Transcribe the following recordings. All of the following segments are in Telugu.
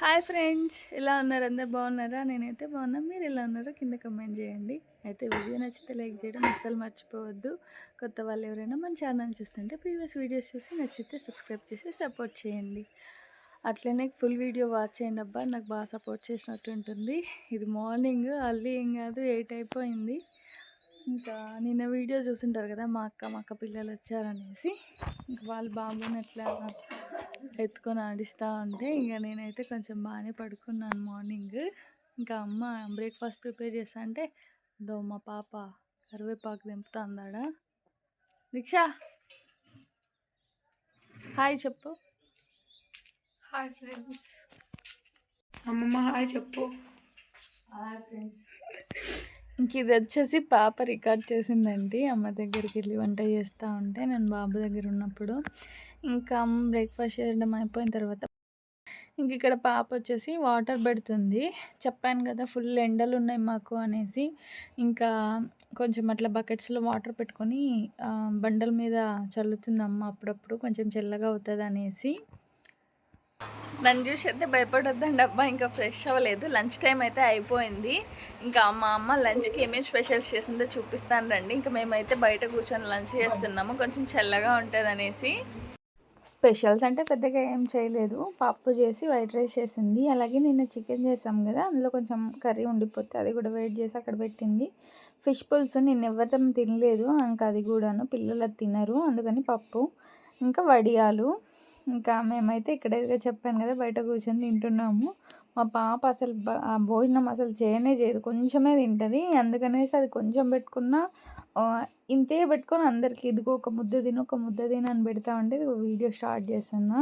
హాయ్ ఫ్రెండ్స్ ఎలా ఉన్నారు? అందరు బాగున్నారా? నేనైతే బాగున్నా. మీరు ఎలా ఉన్నారో కింద కమెంట్ చేయండి. అయితే వీడియో నచ్చితే లైక్ చేయడం అస్సలు మర్చిపోవద్దు. కొత్త వాళ్ళు ఎవరైనా మన ఛానల్ చూస్తుంటే ప్రీవియస్ వీడియోస్ చూసి నచ్చితే సబ్స్క్రైబ్ చేసి సపోర్ట్ చేయండి. అట్లనే ఫుల్ వీడియో వాచ్ చేయండి. అబ్బా నాకు బాగా సపోర్ట్ చేసినట్టు ఉంటుంది. ఇది మార్నింగ్ అల్లీ ఏం కాదు ఎయిట్ అయిపోయింది. ఇంకా నిన్న వీడియో చూసింటారు కదా మా అక్క మా అక్క పిల్లలు వచ్చారనేసి. ఇంకా వాళ్ళు బాబుని ఎట్లా ఎత్తుకొని ఆడిస్తూ ఉంటే ఇంకా నేనైతే కొంచెం బాగానే పడుకున్నాను మార్నింగ్. ఇంకా అమ్మ బ్రేక్ఫాస్ట్ ప్రిపేర్ చేస్తా అంటే దో మా పాప కరివేపాకు దింపుతా అందాడా? దీక్ష. హాయ్ చెప్పు. Hi friends. అమ్మమ్మ హాయ్ చెప్పు. Hi friends. ఇంక ఇది వచ్చేసి పాప రికార్డ్ చేసిందండి. అమ్మ దగ్గరికి వెళ్ళి వంట చేస్తూ ఉంటే నేను బాబు దగ్గర ఉన్నప్పుడు. ఇంకా అమ్మ బ్రేక్ఫాస్ట్ చేయడం అయిపోయిన తర్వాత ఇంక ఇక్కడ పాప వచ్చేసి వాటర్ పెడుతుంది. చెప్పాను కదా ఫుల్ ఎండలు ఉన్నాయి మాకు అనేసి. ఇంకా కొంచెం అట్లా బకెట్స్లో వాటర్ పెట్టుకొని బండల మీద చల్లుతుంది అమ్మ అప్పుడప్పుడు. కొంచెం చల్లగా అవుతుంది అనేసి నన్ను చూసి అయితే భయపడొద్దండి అబ్బా ఇంకా ఫ్రెష్ అవ్వలేదు. లంచ్ టైం అయితే అయిపోయింది. ఇంకా మా అమ్మ లంచ్కి ఏమేమి స్పెషల్స్ చేసిందో చూపిస్తాను రండి. ఇంకా మేమైతే బయట కూర్చొని లంచ్ చేస్తున్నాము. కొంచెం చల్లగా ఉంటుంది అనేసి స్పెషల్స్ అంటే పెద్దగా ఏం చేయలేదు. పప్పు చేసి వైట్ రైస్ చేసింది. అలాగే నిన్న చికెన్ చేసాం కదా అందులో కొంచెం కర్రీ ఉండిపోతే అది కూడా వెయిట్ చేసి అక్కడ పెట్టింది. ఫిష్ పులుసు నేను ఎవరితం తినలేదు. ఇంకా అది కూడాను పిల్లలు తినరు. అందుకని పప్పు. ఇంకా వడియాలు. ఇంకా మేమైతే ఇక్కడ చెప్పాను కదా బయట కూర్చొని తింటున్నాము. మా పాప అసలు ఆ భోజనం అసలు చేయనే చేయదు కొంచెమే తింటుంది. అందుకనేసి అది కొంచెం పెట్టుకున్నా ఇంతే పెట్టుకొని అందరికి ఇదిగో ఒక ముద్ద తిను ఒక ముద్ద తిని అని పెడతా ఉంటే వీడియో స్టార్ట్ చేస్తున్నా.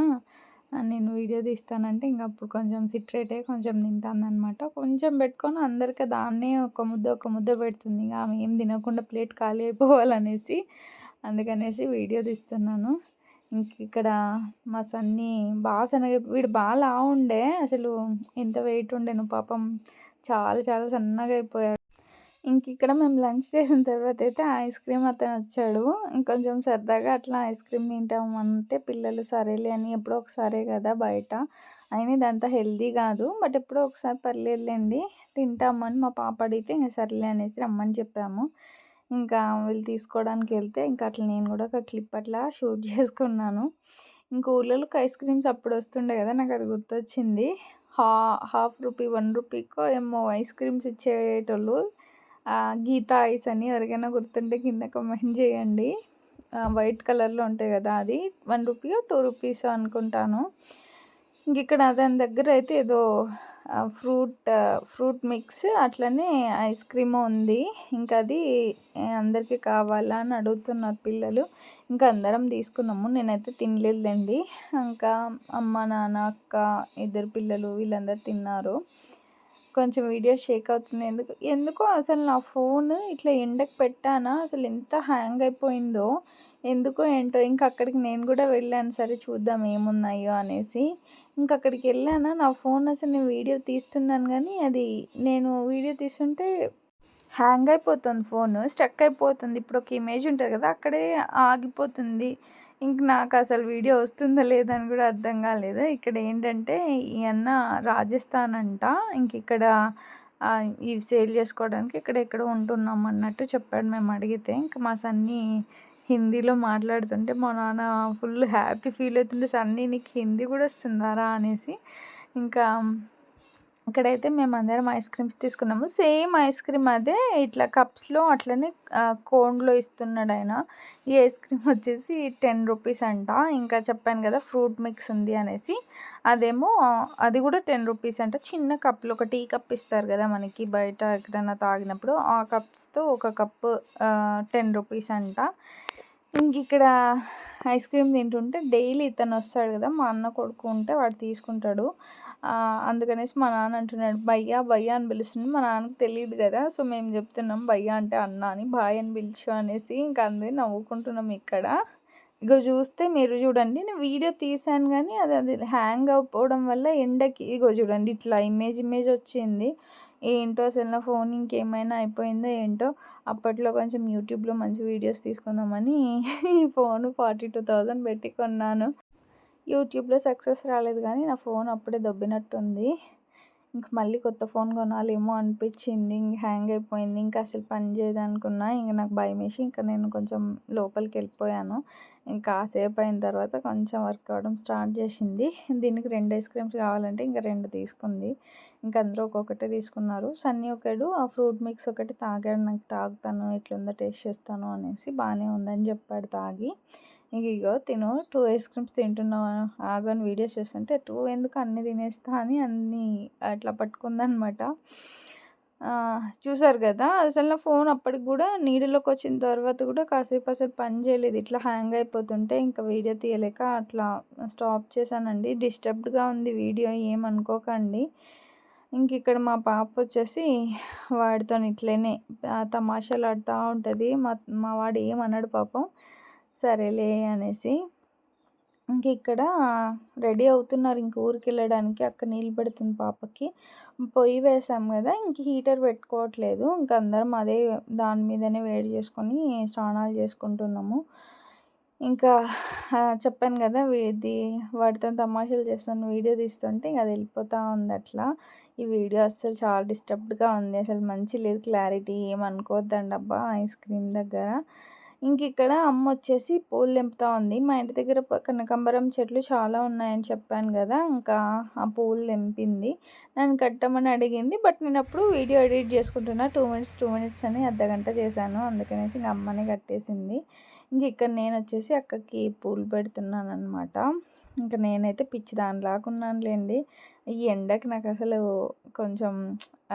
నేను వీడియో తీస్తానంటే ఇంకా అప్పుడు కొంచెం సిట్రేట్ అయ్యి కొంచెం తింటానమాట కొంచెం పెట్టుకొని అందరికీ దాన్నే ఒక ముద్ద ఒక ముద్ద పెడుతుంది. ఇంకా ఆమె ఏం తినకుండా ప్లేట్ ఖాళీ అయిపోవాలనేసి అందుకనేసి వీడియో తీస్తున్నాను. ఇంక ఇక్కడ మా సన్ని బాగా సన్నగా వీడు బాగా లా ఉండే అసలు ఎంత వెయిట్ ఉండేను పాపం చాలా చాలా సన్నగా అయిపోయాడు. ఇంక ఇక్కడ మేము లంచ్ చేసిన తర్వాత అయితే ఐస్ క్రీమ్ అతను వచ్చాడు. ఇంకొంచెం సరదాగా అట్లా ఐస్ క్రీమ్ తింటాము అంటే పిల్లలు సరేలే అని ఎప్పుడో ఒకసారే కదా బయట. అయినా ఇదంతా హెల్దీ కాదు. బట్ ఎప్పుడో ఒకసారి పర్లేదులేండి తింటామని మా పాప అడిగితే ఇంకా సర్లే అనేసి రమ్మని చెప్పాము. ఇంకా వీళ్ళు తీసుకోవడానికి వెళ్తే ఇంకా అట్లా నేను కూడా ఒక క్లిప్ అట్లా షూట్ చేసుకున్నాను. ఇంకా ఊళ్ళలోకి ఐస్ క్రీమ్స్ అప్పుడు వస్తుండే కదా నాకు అది గుర్తొచ్చింది. హా హాఫ్ రూపీ వన్ రూపీకో ఏమో ఐస్ క్రీమ్స్ ఇచ్చేటోళ్ళు గీతా ఐస్ అని ఎవరికైనా గుర్తుంటే కింద కమెంట్ చేయండి. వైట్ కలర్లో ఉంటాయి కదా అది వన్ రూపీ టూ రూపీస్ అనుకుంటాను. ఇంక ఇక్కడ దాని దగ్గర అయితే ఏదో ఫ్రూట్ ఫ్రూట్ మిక్స్ అట్లనే ఐస్ క్రీమ్ ఉంది. ఇంకా అది అందరికీ కావాలా అని అడుగుతున్నారు పిల్లలు. ఇంకా అందరం తీసుకున్నాము. నేనైతే తినలేదండి ఇంకా అమ్మ నాన్న అక్క ఇద్దరు పిల్లలు వీళ్ళందరూ తిన్నారు. కొంచెం వీడియో షేక్ అవుతుంది. ఎందుకు ఎందుకో అసలు నా ఫోన్ ఇట్లా ఎండకు పెట్టానా? అసలు ఎంత హ్యాంగ్ అయిపోయిందో. ఎందుకో ఏంటో ఇంకా అక్కడికి నేను కూడా వెళ్ళాను సరే చూద్దాం ఏమున్నాయో అనేసి. ఇంకా అక్కడికి వెళ్ళాను నా ఫోన్ అసలు నేను వీడియో తీస్తున్నాను కానీ అది నేను వీడియో తీస్తుంటే హ్యాంగ్ అయిపోతుంది ఫోన్ స్టక్ అయిపోతుంది. ఇప్పుడు ఒక ఇమేజ్ ఉంటుంది కదా అక్కడే ఆగిపోతుంది. ఇంక నాకు అసలు వీడియో వస్తుందా లేదని కూడా అర్థం కాలేదు. ఇక్కడ ఏంటంటే ఈ అన్న రాజస్థాన్ అంట ఇంక ఇక్కడ ఇవి సేల్ చేసుకోవడానికి ఇక్కడ ఎక్కడ ఉంటున్నాం అన్నట్టు చెప్పాడు. మేము అడిగితే ఇంక మా సన్ని హిందీలో మాట్లాడుతుంటే మా నాన్న ఫుల్ హ్యాపీ ఫీల్ అవుతుండే సన్నీ నీకు హిందీ కూడా వస్తుందారా? అనేసి. ఇంకా ఇక్కడైతే మేము అందరం ఐస్ క్రీమ్స్ తీసుకున్నాము. సేమ్ ఐస్ క్రీమ్ అదే ఇట్లా కప్స్లో అట్లనే కోన్లో ఇస్తున్నాడు ఆయన. ఈ ఐస్ క్రీమ్ వచ్చేసి టెన్ రూపీస్ అంట. ఇంకా చెప్పాను కదా ఫ్రూట్ మిక్స్ ఉంది అనేసి. అదేమో అది కూడా టెన్ రూపీస్ అంట. చిన్న కప్లో ఒక టీ కప్ ఇస్తారు కదా మనకి బయట ఎక్కడైనా తాగినప్పుడు. ఆ కప్స్తో ఒక కప్ టెన్ రూపీస్ అంట. ఇంక ఇక్కడ ఐస్ క్రీమ్ తింటుంటే డైలీ ఇతను వస్తాడు కదా మా అన్న కొడుకు ఉంటే వాడు తీసుకుంటాడు. అందుకనేసి మా నాన్న అంటున్నాడు భయ్యా భయ్యా అని పిలుస్తుంది. మా నాన్నకు తెలియదు కదా సో మేము చెప్తున్నాం భయ్యా అంటే అన్న అని బాయ్ అని పిలిచు అనేసి ఇంకా అందే నవ్వుకుంటున్నాం ఇక్కడ. ఇగో చూస్తే మీరు చూడండి నేను వీడియో తీసాను కానీ అది అది హ్యాంగ్ అయిపోవడం వల్ల ఎండకి ఇగో చూడండి ఇట్లా ఇమేజ్ ఇమేజ్ వచ్చింది. ఏంటో అసలు నా ఫోన్ ఇంకేమైనా అయిపోయిందో ఏంటో అప్పట్లో కొంచెం యూట్యూబ్లో మంచి వీడియోస్ తీసుకుందామని ఈ ఫోన్ ఫార్టీ టూ థౌజండ్ పెట్టి కొన్నాను. యూట్యూబ్లో సక్సెస్ రాలేదు కానీ నా ఫోన్ అప్పుడే దొబ్బినట్టుంది. ఇంక మళ్ళీ కొత్త ఫోన్ కొనాలేమో అనిపించింది. ఇంక హ్యాంగ్ అయిపోయింది. ఇంకా అసలు పని చేయదు అనుకున్నా ఇంక నాకు భయం వేసి ఇంకా నేను కొంచెం లోపలికి వెళ్ళిపోయాను. ఇంకా కాసేపు అయిన తర్వాత కొంచెం వర్క్ అవ్వడం స్టార్ట్ చేసింది. దీనికి రెండు ఐస్ క్రీమ్స్ కావాలంటే ఇంకా రెండు తీసుకుంది. ఇంకా అందరూ ఒక్కొక్కటే తీసుకున్నారు. సన్నీ ఒకడు ఆ ఫ్రూట్ మిక్స్ ఒకటి తాగాడు నాకు తాగుతాను ఎట్లుందో టేస్ట్ చేస్తాను అనేసి బాగానే ఉందని చెప్పాడు తాగి. ఇంక ఇగో తిను టూ ఐస్ క్రీమ్స్ తింటున్నావు ఆగని వీడియోస్ చూస్తుంటే టూ ఎందుకు అన్ని తినేస్తా అని అన్ని అట్లా పట్టుకుందనమాట. చూసారు కదా? అసలు నా ఫోన్ అప్పటికి కూడా నీడలోకి వచ్చిన తర్వాత కూడా కాసేపు అసలు పని చేయలేదు. ఇట్లా హ్యాంగ్ అయిపోతుంటే ఇంకా వీడియో తీయలేక అట్లా స్టాప్ చేశానండి. డిస్టర్బ్డ్గా ఉంది వీడియో ఏమనుకోకండి ఇంక ఇక్కడ మా పాప వచ్చేసి వాడితో ఇట్లనే తమాషాలు ఆడుతూ ఉంటుంది. మా మా వాడు ఏమన్నాడు పాపం. సరేలే అనేసి ఇంక ఇక్కడ రెడీ అవుతున్నారు. ఇంక ఊరికి వెళ్ళడానికి అక్కడ నీళ్ళు పెడుతుంది పాపకి. పొయ్యి వేసాం కదా ఇంక హీటర్ పెట్టుకోవట్లేదు. ఇంక అందరం అదే దాని మీదనే వేడి చేసుకొని స్నానాలు చేసుకుంటున్నాము. ఇంకా చెప్పాను కదా ఇది వాటితో తమాషాలు చేస్తాను వీడియో తీస్తుంటే ఇంక అది వెళ్ళిపోతూ ఉంది అట్లా. ఈ వీడియో అస్సలు చాలా డిస్టర్బ్డ్గా ఉంది. అసలు మంచి లేదు క్లారిటీ. ఏమనుకోవద్దండి అబ్బా ఐస్ క్రీమ్ దగ్గర. ఇంక ఇక్కడ అమ్మ వచ్చేసి పూలు తెంపుతా ఉంది. మా ఇంటి దగ్గర కనకాంబరం చెట్లు చాలా ఉన్నాయని చెప్పాను కదా ఇంకా ఆ పూలు తెంపింది. నన్ను కట్టమని అడిగింది బట్ నేను అప్పుడు వీడియో ఎడిట్ చేసుకుంటున్నా. టూ మినిట్స్ టూ మినిట్స్ అని అర్ధగంట చేశాను. అందుకనేసి ఇంక అమ్మనే కట్టేసింది. ఇంక ఇక్కడ నేను వచ్చేసి అక్కకి పూలు పెడుతున్నాను అనమాట ఇంకా నేనైతే పిచ్చి దానిలాగా ఉన్నానులేండి. ఈ ఎండకి నాకు అసలు కొంచెం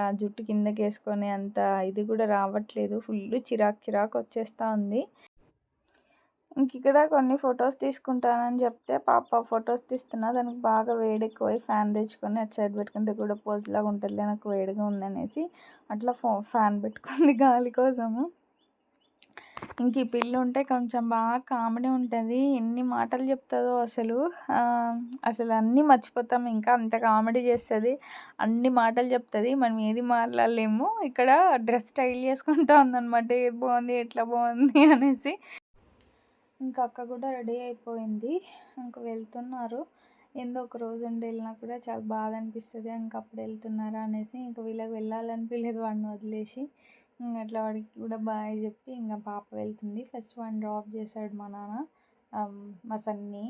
ఆ జుట్టు కిందకి వేసుకొని అంత ఇది కూడా రావట్లేదు. ఫుల్ చిరాకు చిరాకు వచ్చేస్తూ ఉంది. ఇంక ఇక్కడ కొన్ని ఫొటోస్ తీసుకుంటానని చెప్తే పాప ఫొటోస్ తీస్తున్నా. దానికి బాగా వేడెక్కువై ఫ్యాన్ తెచ్చుకొని అటు సైడ్ పెట్టుకుంటే కూడా పోజ్లాగా ఉంటుంది నాకు వేడిగా ఉందనేసి అట్లా ఫ్యాన్ పెట్టుకుంది గాలి కోసము. ఇంక ఈ పిల్లి ఉంటే కొంచెం బాగా కామెడీ ఉంటుంది. ఎన్ని మాటలు చెప్తుందో అసలు. అసలు అన్నీ మర్చిపోతాం. ఇంకా అంత కామెడీ చేస్తుంది. అన్ని మాటలు చెప్తుంది. మనం ఏది మాట్లాడలేము. ఇక్కడ డ్రెస్ స్టైల్ చేసుకుంటా ఉందన్నమాట. ఏది బాగుంది ఎట్లా బాగుంది అనేసి. ఇంకా అక్క కూడా రెడీ అయిపోయింది. ఇంక వెళ్తున్నారు. ఏందో ఒక రోజు ఉండి వెళ్ళినా కూడా చాలా బాధ అనిపిస్తుంది. ఇంక అప్పుడు వెళ్తున్నారా అనేసి ఇంకా వీళ్ళకి వెళ్ళాలనిపించలేదు వాడిని వదిలేసి. అట్లా వాడికి కూడా బాయ్ చెప్పి ఇంకా పాప వెళ్తుంది. ఫస్ట్ వాడిని డ్రాప్ చేశాడు మా నాన్న. మా సన్ని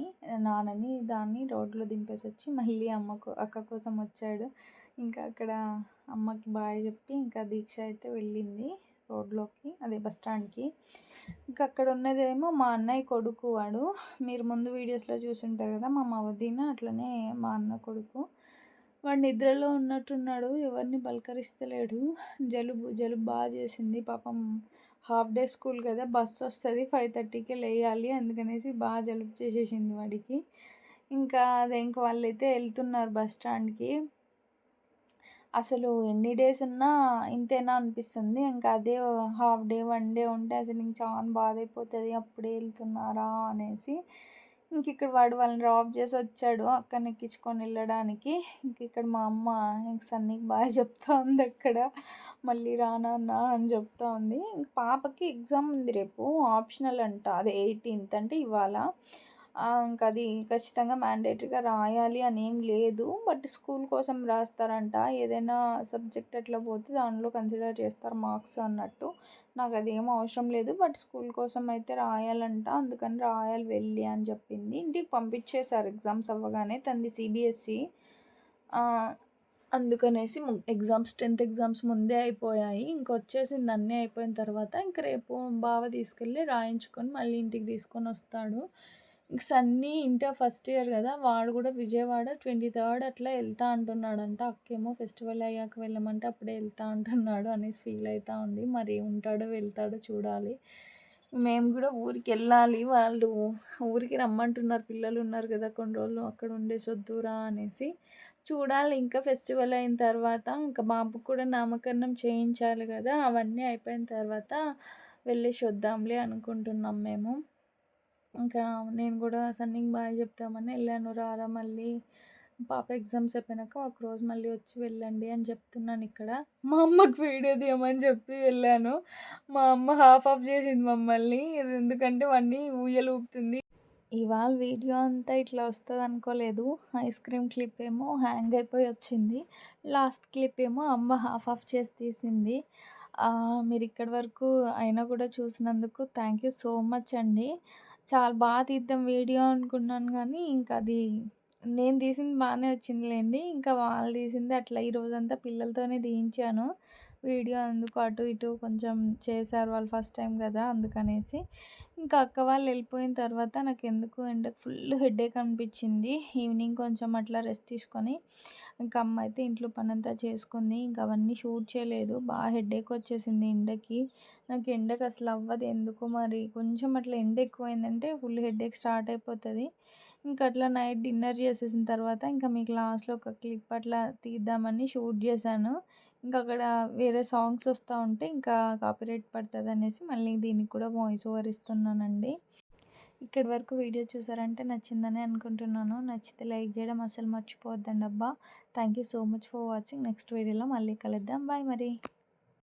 నాన్నని దాన్ని రోడ్లో దింపేసి వచ్చి మళ్ళీ అమ్మకు అక్క కోసం వచ్చాడు. ఇంకా అక్కడ అమ్మకి బాయ్ చెప్పి ఇంకా దీక్ష అయితే వెళ్ళింది రోడ్లోకి అదే బస్ స్టాండ్కి. ఇంకా అక్కడ ఉన్నదేమో మా అన్నయ్య కొడుకు వాడు. మీరు ముందు వీడియోస్లో చూసుంటారు కదా మా మవదీన అట్లనే మా అన్న కొడుకు. వాడు నిద్రలో ఉన్నట్టున్నాడు. ఎవరిని పలకరిస్తలేడు జలుబు జలుబు బాగా చేసింది. పాపం హాఫ్ డే స్కూల్ కదా బస్సు వస్తుంది ఫైవ్ థర్టీకి లేయాలి అందుకనేసి బాగా జలుబు చేసేసింది వాడికి. ఇంకా అదే ఇంకా వాళ్ళైతే వెళ్తున్నారు బస్ స్టాండ్కి. అసలు ఎన్ని డేస్ ఉన్నా ఇంతేనా అనిపిస్తుంది. ఇంకా అదే హాఫ్ డే వన్ డే ఉంటే అసలు ఇంక చాలా బాధ అయిపోతుంది. అప్పుడే వెళ్తున్నారా అనేసి. ఇంక ఇక్కడ వాడు వాళ్ళని డ్రాప్ చేసి వచ్చాడు అక్కని ఎక్కించుకొని వెళ్ళడానికి. ఇంక ఇక్కడ మా అమ్మ ఇంక సన్నీకి బాగా చెప్తా ఉంది అక్కడ. మళ్ళీ రానా అని చెప్తా ఉంది. ఇంక పాపకి ఎగ్జామ్ ఉంది రేపు ఆప్షనల్ అంట. అది ఎయిటీన్త్ అంటే ఇవాళ. ఇంకా అది ఖచ్చితంగా మ్యాండేటరీగా రాయాలి అని ఏం లేదు. బట్ స్కూల్ కోసం రాస్తారంట. ఏదైనా సబ్జెక్ట్ అట్లా పోతే దానిలో కన్సిడర్ చేస్తారు మార్క్స్ అన్నట్టు. నాకు అది అవసరం లేదు. బట్ స్కూల్ కోసం అయితే రాయాలంట. అందుకని రాయాలి వెళ్ళి అని చెప్పింది. ఇంటికి పంపించేశారు ఎగ్జామ్స్ అవ్వగానే తంది సిబిఎస్సి అందుకనేసి ఎగ్జామ్స్ టెన్త్ ఎగ్జామ్స్ ముందే అయిపోయాయి. ఇంకొచ్చేసింది అన్నీ అయిపోయిన తర్వాత ఇంక రేపు బావ తీసుకెళ్ళి రాయించుకొని మళ్ళీ ఇంటికి తీసుకొని వస్తాడు. సన్నీ ఇంటర్ ఫస్ట్ ఇయర్ కదా వాడు కూడా విజయవాడ ట్వంటీ థర్డ్ అట్లా వెళ్తా అంటున్నాడంట. అక్కేమో ఫెస్టివల్ అయ్యాక వెళ్ళమంటే అప్పుడే వెళ్తా అంటున్నాడు అనేసి ఫీల్ అవుతా ఉంది. మరి ఉంటాడో వెళ్తాడో చూడాలి. మేము కూడా ఊరికి వెళ్ళాలి. వాళ్ళు ఊరికి రమ్మంటున్నారు. పిల్లలు ఉన్నారు కదా కొన్ని రోజులు అక్కడ ఉండేసొద్దురా అనేసి. చూడాలి. ఇంకా ఫెస్టివల్ అయిన తర్వాత ఇంకా బాబుకు కూడా నామకరణం చేయించాలి కదా అవన్నీ అయిపోయిన తర్వాత వెళ్ళేసి వద్దాంలే అనుకుంటున్నాం మేము. ఇంకా నేను కూడా సన్నీకి బాయ్ చెప్తామని వెళ్ళాను. రారా మళ్ళీ. పాప ఎగ్జామ్స్ అయిపోయినాక ఒకరోజు మళ్ళీ వచ్చి వెళ్ళండి అని చెప్తున్నాను ఇక్కడ. మా అమ్మకు వీడియో తీయమని చెప్పి వెళ్ళాను. మా అమ్మ హాఫ్ ఆఫ్ చేసింది మమ్మల్ని. ఎందుకంటే వాడిని ఊయలు ఊపుతుంది. ఇవాళ వీడియో అంతా ఇట్లా వస్తుంది అనుకోలేదు. ఐస్ క్రీమ్ క్లిప్ ఏమో హ్యాంగ్ అయిపోయి వచ్చింది. లాస్ట్ క్లిప్ ఏమో అమ్మ హాఫ్ ఆఫ్ చేసి తీసింది. మీరు ఇక్కడి వరకు అయినా కూడా చూసినందుకు థ్యాంక్ యూ సో మచ్ అండి. చాలా బాగా తీద్దాం వీడియో అనుకున్నాను కానీ ఇంకా అది నేను తీసింది బాగానే వచ్చిందిలేండి. ఇంకా వాళ్ళు తీసింది అట్లా ఈ రోజంతా పిల్లలతోనే తీయించాను. వీడియో అందుకు అటు ఇటు కొంచెం చేశారు వాళ్ళు ఫస్ట్ టైం కదా అందుకనేసి. ఇంకా అక్క వాళ్ళు వెళ్ళిపోయిన తర్వాత నాకు ఎందుకు ఎండకు ఫుల్ హెడేక్ అనిపించింది. ఈవినింగ్ కొంచెం అట్లా రెస్ట్ తీసుకొని ఇంకా అమ్మ అయితే ఇంట్లో పని అంతా చేసుకుంది. ఇంకా అవన్నీ షూట్ చేయలేదు. బాగా హెడేక్ వచ్చేసింది ఎండకి. నాకు ఎండకు అసలు అవ్వదు ఎందుకు మరి? కొంచెం అట్లా ఎండ ఎక్కువైందంటే ఫుల్ హెడేక్ స్టార్ట్ అయిపోతుంది. ఇంకా అట్లా నైట్ డిన్నర్ చేసేసిన తర్వాత ఇంకా మీకు లాస్ట్లో ఒక క్లిప్ అట్లా తీద్దామని షూట్ చేశాను. ఇంకా అక్కడ వేరే సాంగ్స్ వస్తూ ఉంటే ఇంకా కాపీరైట్ పడుతుంది అనేసి మళ్ళీ దీనికి కూడా వాయిస్ ఓవర్ ఇస్తున్నానండి. ఇక్కడి వరకు వీడియో చూసారంటే నచ్చిందని అనుకుంటున్నాను. నచ్చితే లైక్ చేయడం అసలు మర్చిపోవద్దండి అబ్బా. Thank you so much for watching. Next వీడియోలో మళ్ళీ కలుద్దాం. బాయ్ మరి.